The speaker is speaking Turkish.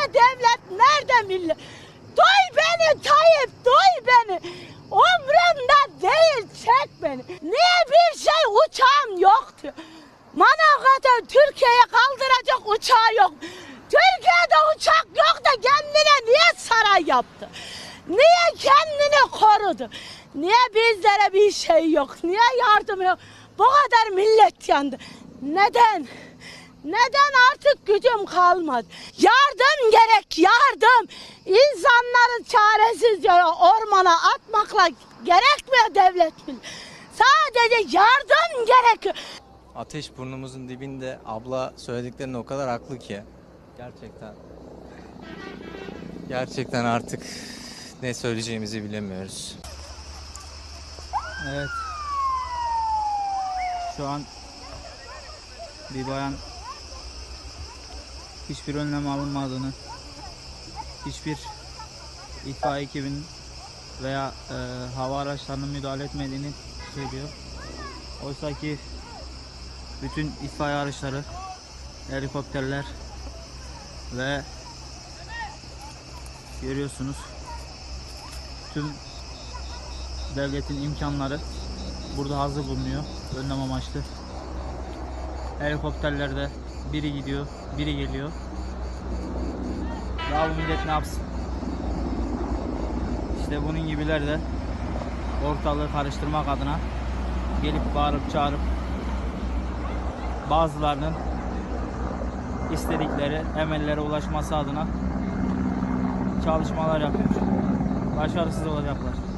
Nerede devlet, nerede millet? Duy beni Tayyip, duy beni. Umrumda değil, çek beni. Niye bir şey uçağım yoktu? Manavgat'a Türkiye'ye kaldıracak uçağı yok. Türkiye'de uçak yok da kendine niye saray yaptı? Niye kendini korudu? Niye bizlere bir şey yok? Niye yardım yok? Bu kadar millet yandı. Neden? Neden artık gücüm kalmadı? Yardım gerek, yardım. İnsanları çaresizce ormana atmakla gerekmiyor devlet mi? Sadece yardım gerekiyor. Ateş burnumuzun dibinde. Abla söylediklerinde o kadar haklı ki. Gerçekten. Gerçekten artık ne söyleyeceğimizi bilemiyoruz. Evet. Şu an bir bayan hiçbir önlem alınmadığını, hiçbir itfaiye ekibinin veya e, hava araçlarının müdahale etmediğini söylüyor. Oysa ki bütün itfaiye araçları, helikopterler ve görüyorsunuz tüm devletin imkanları burada hazır bulunuyor önlem amaçlı. Helikopterlerde biri gidiyor, biri geliyor. Daha bu millet ne yapsın? İşte bunun gibiler de ortalığı karıştırmak adına gelip bağırıp çağırıp bazılarının istedikleri emellere ulaşması adına çalışmalar yapıyor. Başarısız olacaklar.